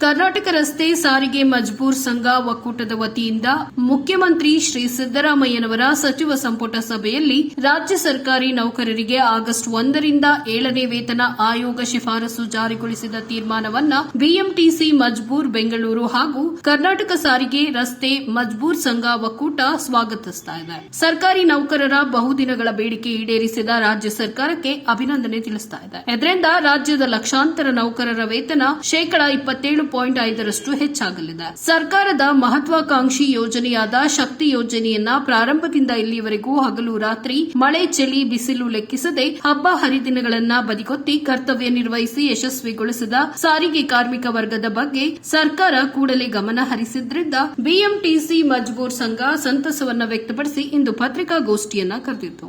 ಕರ್ನಾಟಕ ರಸ್ತೆ ಸಾರಿಗೆ ಮಜ್ಬೂರ್ ಸಂಘ ಒಕ್ಕೂಟದ ವತಿಯಿಂದ ಮುಖ್ಯಮಂತ್ರಿ ಶ್ರೀ ಸಿದ್ದರಾಮಯ್ಯನವರ ಸಚಿವ ಸಂಪುಟ ಸಭೆಯಲ್ಲಿ ರಾಜ್ಯ ಸರ್ಕಾರಿ ನೌಕರರಿಗೆ ಆಗಸ್ಟ್ ಒಂದರಿಂದ ಏಳನೇ ವೇತನ ಆಯೋಗ ಶಿಫಾರಸು ಜಾರಿಗೊಳಿಸಿದ ತೀರ್ಮಾನವನ್ನ ಬಿಎಂಟಿಸಿ ಮಜ್ಬೂರ್ ಬೆಂಗಳೂರು ಹಾಗೂ ಕರ್ನಾಟಕ ಸಾರಿಗೆ ರಸ್ತೆ ಮಜ್ಬೂರ್ ಸಂಘ ಒಕ್ಕೂಟ ಸ್ವಾಗತಿಸ್ತಾ ಇದೆ. ಸರ್ಕಾರಿ ನೌಕರರ ಬಹುದಿನಗಳ ಬೇಡಿಕೆ ಈಡೇರಿಸಿದ ರಾಜ್ಯ ಸರ್ಕಾರಕ್ಕೆ ಅಭಿನಂದನೆ ತಿಳಿಸ್ತಾ ಇದೆ. ಇದರಿಂದ ರಾಜ್ಯದ ಲಕ್ಷಾಂತರ ನೌಕರರ ವೇತನ ಶೇಕಡ ಇಪ್ಪತ್ತೇಳು ಪಾಯಿಂಟ್ ಐದರಷ್ಟು ಹೆಚ್ಚಾಗಲಿದೆ. ಸರ್ಕಾರದ ಮಹತ್ವಾಕಾಂಕ್ಷಿ ಯೋಜನೆಯಾದ ಶಕ್ತಿ ಯೋಜನೆಯನ್ನ ಪ್ರಾರಂಭದಿಂದ ಇಲ್ಲಿಯವರೆಗೂ ಹಗಲು ರಾತ್ರಿ ಮಳೆ, ಚಳಿ, ಬಿಸಿಲು ಲೆಕ್ಕಿಸದೆ ಹಬ್ಬ ಹರಿದಿನಗಳನ್ನ ಬದಿಗೊತ್ತಿ ಕರ್ತವ್ಯ ನಿರ್ವಹಿಸಿ ಯಶಸ್ವಿಗೊಳಿಸಿದ ಸಾರಿಗೆ ಕಾರ್ಮಿಕ ವರ್ಗದ ಬಗ್ಗೆ ಸರ್ಕಾರ ಕೂಡಲೇ ಗಮನ ಹರಿಸಿದ್ರಿಂದ ಬಿಎಂಟಿಸಿ ಮಜ್ಬೂರ್ ಸಂಘ ಸಂತಸವನ್ನ ವ್ಯಕ್ತಪಡಿಸಿ ಇಂದು ಪತ್ರಿಕಾಗೋಷ್ಠಿಯನ್ನ ಕರೆದಿತ್ತು.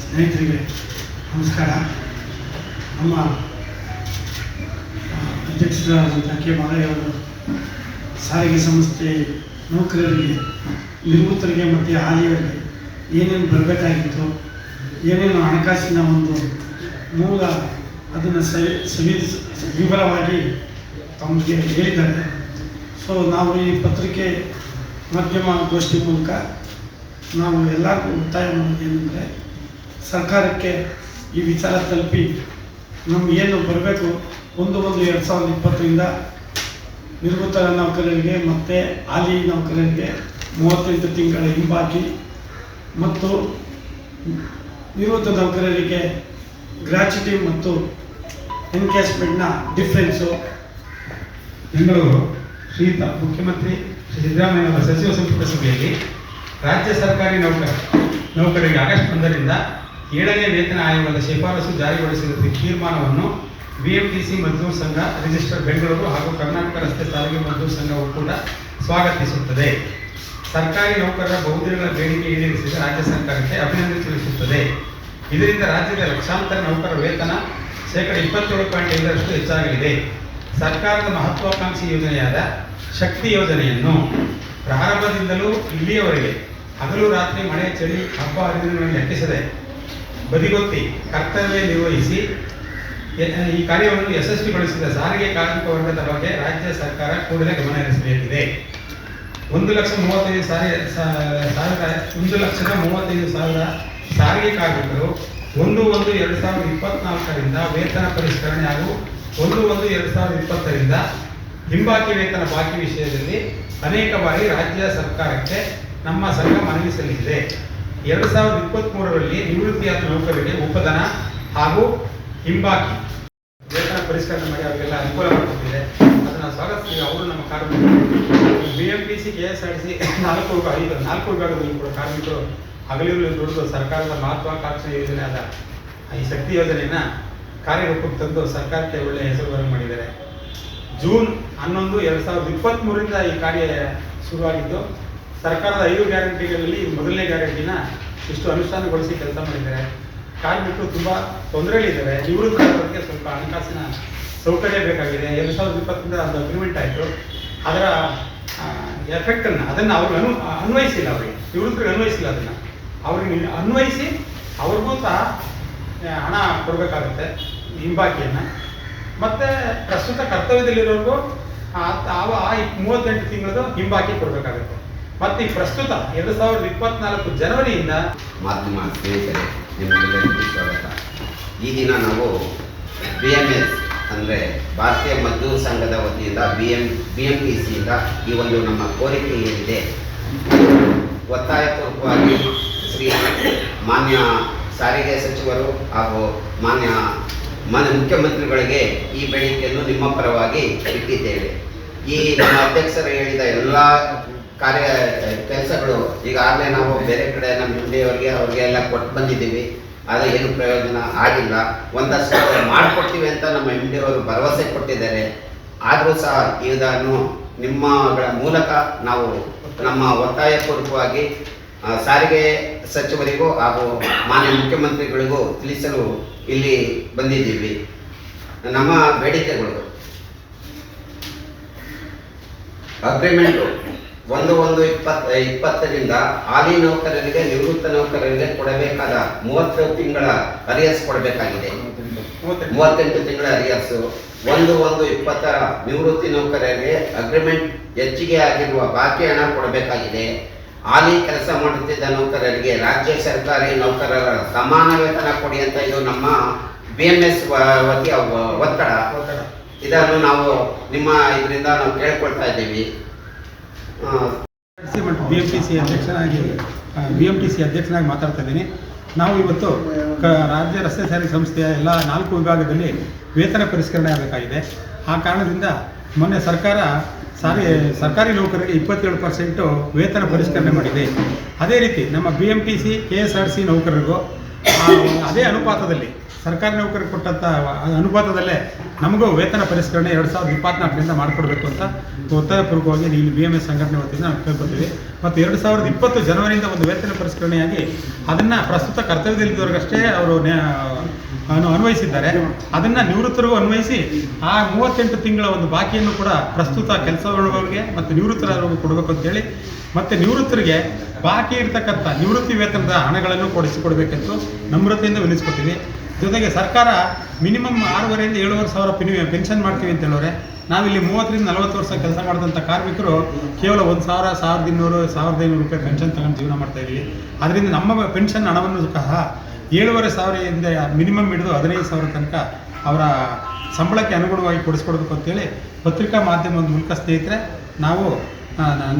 ಸ್ನೇಹಿತರಿಗೆ ನಮಸ್ಕಾರ. ನಮ್ಮ ಅಧ್ಯಕ್ಷರಾದಂಥ ಕೆ ಮಾಲಯ್ಯವರು ಸಾರಿಗೆ ಸಂಸ್ಥೆ ನೌಕರರಿಗೆ ನಿವೃತ್ತರಿಗೆ ಮತ್ತು ಹಾಲಿಯವರಿಗೆ ಏನೇನು ಬರಬೇಕಾಗಿತ್ತು, ಏನೇನು ಹಣಕಾಸಿನ ಒಂದು ಮೂಲ ಅದನ್ನು ಸವಿ ಸವಿ ವಿವರವಾಗಿ ತಮಗೆ ಹೇಳಿದ್ದಾರೆ. ಸೊ ನಾವು ಈ ಪತ್ರಿಕೆ ಮಾಧ್ಯಮ ಗೋಷ್ಠಿ ಮೂಲಕ ನಾವು ಎಲ್ಲರಿಗೂ ಒತ್ತಾಯ ಮಾಡೋದು ಏನಂದರೆ, ಸರ್ಕಾರಕ್ಕೆ ಈ ವಿಚಾರ ತಲುಪಿ ನಮಗೇನು ಬರಬೇಕು ಒಂದು ಒಂದು, ಎರಡು ಸಾವಿರದ ಇಪ್ಪತ್ತರಿಂದ ನಿವೃತ್ತ ನೌಕರರಿಗೆ ಮತ್ತು ಹಾಲಿ ನೌಕರರಿಗೆ ಮೂವತ್ತೆಂಟು ತಿಂಗಳ ಹಿಂಬಾಕಿ ಮತ್ತು ನಿವೃತ್ತ ನೌಕರರಿಗೆ ಗ್ರ್ಯಾಚುಟಿ ಮತ್ತು ಎನ್ಕ್ಯಾಶ್ಮೆಂಟ್ನ ಡಿಫ್ರೆನ್ಸು. ಬೆಂಗಳೂರು, ಶ್ರೀತ, ಮುಖ್ಯಮಂತ್ರಿ, ಶ್ರೀ ಸಿದ್ದರಾಮಯ್ಯನವರ ಸಚಿವ ಸಂಪುಟ ಸಭೆಯಲ್ಲಿ ರಾಜ್ಯ ಸರ್ಕಾರಿ ನೌಕರ, ನೌಕರರಿಗೆ ಆಗಸ್ಟ್ ಒಂದರಿಂದ ಏಳನೇ ವೇತನ ಆಯೋಗದ ಶಿಫಾರಸು ಜಾರಿಗೊಳಿಸಿದ ತೀರ್ಮಾನವನ್ನು ಬಿಎಂಟಿಸಿ ಮಜ್ದೂರ್ ಸಂಘ ರಿಜಿಸ್ಟರ್ ಬೆಂಗಳೂರು ಹಾಗೂ ಕರ್ನಾಟಕ ರಸ್ತೆ ಸಾರಿಗೆ ಮಜ್ದೂರ್ ಸಂಘ ಒಕ್ಕೂಟ ಸ್ವಾಗತಿಸುತ್ತದೆ. ಸರ್ಕಾರಿ ನೌಕರರ ಬಹುದಿನಗಳ ಬೇಡಿಕೆ ಈಡೇರಿಸಿದ ರಾಜ್ಯ ಸರ್ಕಾರಕ್ಕೆ ಅಭಿನಂದನೆ ತಿಳಿಸುತ್ತದೆ. ಇದರಿಂದ ರಾಜ್ಯದ ಲಕ್ಷಾಂತರ ನೌಕರರ ವೇತನ ಶೇಕಡ ಇಪ್ಪತ್ತೇಳು ಪಾಯಿಂಟ್ ಐದರಷ್ಟು ಹೆಚ್ಚಾಗಲಿದೆ. ಸರ್ಕಾರದ ಮಹತ್ವಾಕಾಂಕ್ಷಿ ಯೋಜನೆಯಾದ ಶಕ್ತಿ ಯೋಜನೆಯನ್ನು ಪ್ರಾರಂಭದಿಂದಲೂ ಇಲ್ಲಿಯವರೆಗೆ ಹಗಲು ರಾತ್ರಿ ಮಳೆ, ಚಳಿ, ಹಬ್ಬ ಹರಿದಿನಗಳನ್ನು ಲೆಕ್ಕಿಸದೆ ಬದಿಗೊತ್ತಿ ಕರ್ತವ್ಯ ನಿರ್ವಹಿಸಿ ಎ- ಈ ಕಾರ್ಯವನ್ನು ಯಶಸ್ವಿಗೊಳಿಸಿದ ಸಾರಿಗೆ ಕಾರ್ಮಿಕ ವರ್ಗದ ಬಗ್ಗೆ ರಾಜ್ಯ ಸರ್ಕಾರ ಕೂಡಲೇ ಗಮನ ಹರಿಸಬೇಕಿದೆ. ಒಂದು ಲಕ್ಷ ಮೂವತ್ತೈದು ಸಾವಿರ ಒಂದು ಲಕ್ಷದ ಮೂವತ್ತೈದು ಸಾವಿರ ಸಾರಿಗೆ ಕಾರ್ಮಿಕರು ಒಂದು ಒಂದು ಎರಡು ಸಾವಿರದ ಇಪ್ಪತ್ನಾಲ್ಕರಿಂದ ವೇತನ ಪರಿಷ್ಕರಣೆ ಹಾಗೂ ಒಂದು ಒಂದು ಎರಡು ಸಾವಿರದ ಇಪ್ಪತ್ತರಿಂದ ಹಿಂಬಾಕಿ ವೇತನ ಬಾಕಿ ವಿಷಯದಲ್ಲಿ ಅನೇಕ ಬಾರಿ ರಾಜ್ಯ ಸರ್ಕಾರಕ್ಕೆ ನಮ್ಮ ಸಂಘ ಮನವಿ ಸಲ್ಲಿಸಿದೆ. ಎರಡು ಸಾವಿರದ ಇಪ್ಪತ್ತ್ಮೂರರಲ್ಲಿ ನಿವೃತ್ತಿಯಾದ ನೌಕರರಿಗೆ ಉಪಧನ ಹಾಗೂ ಹಿಂಬಾಕಿ. ವೇತನ ಪರಿಷ್ಕರಣೆ ಮಾಡಿ ಅವರಿಗೆಲ್ಲ ಅನುಕೂಲ ಮಾಡಿಕೊಟ್ಟಿದೆ. ಅದನ್ನು ಸ್ವಾಗತಿಸಿ ಅವರು ನಮ್ಮ ಕಾರ್ಮಿಕರು. B M T C K S R T ನಾಲ್ಕು ಐದು, ನಾಲ್ಕು ವಿಭಾಗದಲ್ಲಿ ಕೂಡ ಕಾರ್ಮಿಕರು ಹಗಲಿರಲಿ ದುಡಿದು ಸರ್ಕಾರದ ಮಹತ್ವಾಕಾಂಕ್ಷಿ ಯೋಜನೆಯಾದ ಈ ಶಕ್ತಿ ಯೋಜನೆಯನ್ನ ಕಾರ್ಯರೂಪಕ್ಕೆ ತಂದು ಸರ್ಕಾರಕ್ಕೆ ಒಳ್ಳೆಯ ಹೆಸರು ಮಾಡಿದ್ದಾರೆ. ಜೂನ್ ಹನ್ನೊಂದು, ಎರಡು ಸಾವಿರದ ಇಪ್ಪತ್ತ್ಮೂರರಿಂದ ಈ ಕಾರ್ಯ ಶುರುವಾಗಿದ್ದು, ಸರ್ಕಾರದ ಐದು ಗ್ಯಾರಂಟಿಗಳಲ್ಲಿ ಮೊದಲನೇ ಗ್ಯಾರಂಟಿನ ಇಷ್ಟು ಅನುಷ್ಠಾನಗೊಳಿಸಿ ಕೆಲಸ ಮಾಡಿದ್ದಾರೆ. ಕಾರ್ಮಿಕರು ತುಂಬ ತೊಂದರೆಯಲ್ಲಿದ್ದಾರೆ ಆಗೋದಕ್ಕೆ ಸ್ವಲ್ಪ ಹಣಕಾಸಿನ ಸೌಕರ್ಯ ಬೇಕಾಗಿದೆ. ಎರಡು ಸಾವಿರದ ಇಪ್ಪತ್ತರಿಂದ ಒಂದು ಅಗ್ರಿಮೆಂಟ್ ಆಯಿತು. ಅದರ ಎಫೆಕ್ಟನ್ನು ಅದನ್ನು ಅವ್ರಿಗೆ ಅನು, ಅನ್ವಯಿಸಿಲ್ಲ ಅವರಿಗೆ. ನಿವೃತ್ತರಿಗೆ ಅನ್ವಯಿಸಿಲ್ಲ ಅದನ್ನು. ಅವ್ರಿಗೆ ಅನ್ವಯಿಸಿ ಅವ್ರಿಗೂ ಸಹ ಹಣ ಕೊಡಬೇಕಾಗುತ್ತೆ ಹಿಂಬಾಕಿಯನ್ನು ಮತ್ತು ಪ್ರಸ್ತುತ ಕರ್ತವ್ಯದಲ್ಲಿರೋರ್ಗೂ ಆ- ಮೂವತ್ತೆಂಟು ತಿಂಗಳದು ಹಿಂಬಾಕಿ ಕೊಡಬೇಕಾಗುತ್ತೆ. ಮತ್ತು ಪ್ರಸ್ತುತ ಎರಡು ಸಾವಿರದ ಇಪ್ಪತ್ನಾಲ್ಕು ಜನವರಿಯಿಂದ ಮಾಧ್ಯಮ ಸ್ನೇಹಿತರೆ ನಿಮ್ಮೆಲ್ಲರಿಗೂ ಸ್ವಾಗತ. ಈ ದಿನ ನಾವು ಬಿ ಎಂ ಎಸ್ ಅಂದರೆ ಭಾರತೀಯ ಮಜ್ದೂರ್ ಸಂಘದ ವತಿಯಿಂದ B M B M P ಸಿಯಿಂದ ಈ ಒಂದು ನಮ್ಮ ಕೋರಿಕೆ ಏನಿದೆ ಒತ್ತಾಯಪೂರ್ವಕವಾಗಿ ಶ್ರೀ ಮಾನ್ಯ ಸಾರಿಗೆ ಸಚಿವರು ಹಾಗೂ ಮಾನ್ಯ ಮಾನ್ಯ ಮುಖ್ಯಮಂತ್ರಿಗಳಿಗೆ ಈ ಬೇಡಿಕೆಯನ್ನು ನಿಮ್ಮ ಪರವಾಗಿ ಇಟ್ಟಿದ್ದೇವೆ. ಈ ನಮ್ಮ ಅಧ್ಯಕ್ಷರು ಹೇಳಿದ ಎಲ್ಲ ಕಾರ್ಯ ಕೆಲಸಗಳು ಈಗಾಗಲೇ ನಾವು ಬೇರೆ ಕಡೆ ನಮ್ಮ ಹಿಂದಿಯವರಿಗೆ ಅವ್ರಿಗೆ ಎಲ್ಲ ಕೊಟ್ಟು ಬಂದಿದ್ದೀವಿ. ಆದರೆ ಏನು ಪ್ರಯೋಜನ ಆಗಿಲ್ಲ. ಒಂದಷ್ಟು ಮಾಡಿಕೊಡ್ತೀವಿ ಅಂತ ನಮ್ಮ ಎಂ ಡಿ ಅವರು ಭರವಸೆ ಕೊಟ್ಟಿದ್ದಾರೆ. ಆದರೂ ಸಹ ಇದನ್ನು ನಿಮ್ಮಗಳ ಮೂಲಕ ನಾವು ನಮ್ಮ ಒತ್ತಾಯಪೂರ್ವಕವಾಗಿ ಆ, ಸಾರಿಗೆ ಸಚಿವರಿಗೂ ಹಾಗೂ ಮಾನ್ಯ ಮುಖ್ಯಮಂತ್ರಿಗಳಿಗೂ ತಿಳಿಸಲು ಇಲ್ಲಿ ಬಂದಿದ್ದೀವಿ. ನಮ್ಮ ಬೇಡಿಕೆಗಳು. ಅಗ್ರಿಮೆಂಟು ಒಂದು ಒಂದು ಇಪ್ಪತ್ತ ಇಪ್ಪತ್ತರಿಂದ ಹಾಲಿ ನೌಕರರಿಗೆ ನಿವೃತ್ತ ನೌಕರರಿಗೆ ಕೊಡಬೇಕಾದ ಮೂವತ್ತು ತಿಂಗಳ ಅರಿಯರ್ಸ್ ಕೊಡಬೇಕಾಗಿದೆ. ಮೂವತ್ತೆಂಟು ತಿಂಗಳ ಅರಿಯರ್ಸು ಒಂದು ಒಂದು ಇಪ್ಪತ್ತರ ನಿವೃತ್ತಿ ನೌಕರರಿಗೆ ಅಗ್ರಿಮೆಂಟ್ ಹೆಚ್ಚಿಗೆ ಆಗಿರುವ ಬಾಕಿ ಹಣ ಕೊಡಬೇಕಾಗಿದೆ. ಹಾಲಿ ಕೆಲಸ ಮಾಡುತ್ತಿದ್ದ ನೌಕರರಿಗೆ ರಾಜ್ಯ ಸರ್ಕಾರಿ ನೌಕರರ ಸಮಾನ ವೇತನ ಕೊಡಿ ಅಂತ ಇದು ನಮ್ಮ ಬಿ ಎಂ ಎಸ್ ವತಿಯ ಒತ್ತಡ. ಇದನ್ನು ನಾವು ನಿಮ್ಮ ಇದರಿಂದ ನಾವು ಕೇಳ್ಕೊಳ್ತಾ ಇದ್ದೀವಿ. ಬಿ ಎಂ ಟಿ ಸಿ ಅಧ್ಯಕ್ಷನಾಗಿ ಬಿ ಎಂ ಟಿ ಸಿ ಅಧ್ಯಕ್ಷನಾಗಿ ಮಾತಾಡ್ತಾ ಇದ್ದೀನಿ. ನಾವು ಇವತ್ತು ಕ, ರಾಜ್ಯ ರಸ್ತೆ ಸಾರಿಗೆ ಸಂಸ್ಥೆಯ ಎಲ್ಲ ನಾಲ್ಕು ವಿಭಾಗದಲ್ಲಿ ವೇತನ ಪರಿಷ್ಕರಣೆ ಆಗಬೇಕಾಗಿದೆ. ಆ ಕಾರಣದಿಂದ ಮೊನ್ನೆ ಸರ್ಕಾರ ಸಾರಿ, ಸರ್ಕಾರಿ ನೌಕರರಿಗೆ ಇಪ್ಪತ್ತೇಳು ಪರ್ಸೆಂಟು ವೇತನ ಪರಿಷ್ಕರಣೆ ಮಾಡಿದೆ. ಅದೇ ರೀತಿ ನಮ್ಮ B M T C K S R T ನೌಕರರಿಗೂ ಅದೇ ಅನುಪಾತದಲ್ಲಿ ಸರ್ಕಾರಿ ನೌಕರಿ ಕೊಟ್ಟಂಥ ಅನುಪಾತದಲ್ಲೇ ನಮಗೂ ವೇತನ ಪರಿಷ್ಕರಣೆ ಎರಡು ಸಾವಿರದ ಇಪ್ಪತ್ನಾಲ್ಕರಿಂದ ಮಾಡಿಕೊಡ್ಬೇಕು ಅಂತ ಒತ್ತಾಯಪೂರ್ವಕವಾಗಿ ಇಲ್ಲಿ ಬಿ ಎಂ ಎಸ್ ಸಂಘಟನೆ ವತಿಯಿಂದ ನಾವು ಕೇಳ್ಕೊತೀವಿ ಮತ್ತು ಎರಡು ಸಾವಿರದ ಇಪ್ಪತ್ತು ಜನವರಿಯಿಂದ ಒಂದು ವೇತನ ಪರಿಷ್ಕರಣೆಯಾಗಿ ಅದನ್ನು ಪ್ರಸ್ತುತ ಕರ್ತವ್ಯದಲ್ಲಿದ್ದವ್ರಿಗಷ್ಟೇ ಅವರು ಅನ್ವಯಿಸಿದ್ದಾರೆ. ಅದನ್ನ ನಿವೃತ್ತರಿಗೂ ಅನ್ವಯಿಸಿ, ಆ ಮೂವತ್ತೆಂಟು ತಿಂಗಳ ಒಂದು ಬಾಕಿಯನ್ನು ಕೂಡ ಪ್ರಸ್ತುತ ಕೆಲಸದೊಳಗೆ ಮತ್ತು ನಿವೃತ್ತರವರೆಗೂ ಕೊಡಬೇಕು ಅಂತೇಳಿ ಮತ್ತು ನಿವೃತ್ತರಿಗೆ ಬಾಕಿ ಇರ್ತಕ್ಕಂಥ ನಿವೃತ್ತಿ ವೇತನದ ಹಣಗಳನ್ನು ಕೊಡಿಸಿಕೊಡ್ಬೇಕೆಂದು ನಮ್ರತೆಯಿಂದ ವಿನಿಸ್ಕೊತೀವಿ ಜೊತೆಗೆ ಸರ್ಕಾರ ಮಿನಿಮಮ್ ಆರೂವರೆಯಿಂದ ಏಳುವರೆ ಸಾವಿರ ಪಿನಿ, ಪೆನ್ಷನ್ ಮಾಡ್ತೀವಿ ಅಂತ ಹೇಳೋರೆ. ನಾವಿಲ್ಲಿ ಮೂವತ್ತರಿಂದ ನಲವತ್ತು ವರ್ಷ ಕೆಲಸ ಮಾಡಿದಂಥ ಕಾರ್ಮಿಕರು ಕೇವಲ ಒಂದು ಸಾವಿರ, ಸಾವಿರದ ಇನ್ನೂರು, ಸಾವಿರದ ಐನೂರು ರೂಪಾಯಿ ಪೆನ್ಷನ್ ತಗೊಂಡು ಜೀವನ ಮಾಡ್ತಾ ಇದ್ದೀವಿ. ಅದರಿಂದ ನಮ್ಮ ಪೆನ್ಷನ್ ಹಣವನ್ನು ಸಹ ಏಳುವರೆ ಸಾವಿರದಿಂದ ಮಿನಿಮಮ್ ಹಿಡಿದು ಹದಿನೈದು ಸಾವಿರ ತನಕ ಅವರ ಸಂಬಳಕ್ಕೆ ಅನುಗುಣವಾಗಿ ಕೊಡಿಸ್ಕೊಡ್ಬೇಕು ಅಂತೇಳಿ ಪತ್ರಿಕಾ ಮಾಧ್ಯಮದ ಮೂಲಕ ಸ್ನೇಹಿತರೆ ನಾವು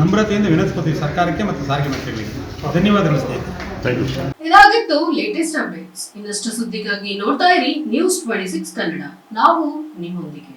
ನಮ್ರತೆಯಿಂದ ವಿನಂತಿಸ್ಕೊತೀವಿ ಸರ್ಕಾರಕ್ಕೆ ಮತ್ತು ಸಾರಿಗೆ ಮಂತ್ರಿಗಳಿಗೆ. ಧನ್ಯವಾದಗಳು ಸ್ನೇಹಿತರೆ. ಇದಾಗಿತ್ತು ಲೇಟೆಸ್ಟ್ ಅಪ್ಡೇಟ್ಸ್ ಇನ್ನಷ್ಟು ಸುದ್ದಿಗಾಗಿ ನೋಡ್ತಾ ಇರಿ ನ್ಯೂಸ್ ಟ್ವೆಂಟಿ ಸಿಕ್ಸ್ ಕನ್ನಡ. ನಾವು ನಿಮ್ಮೊಂದಿಗೆ.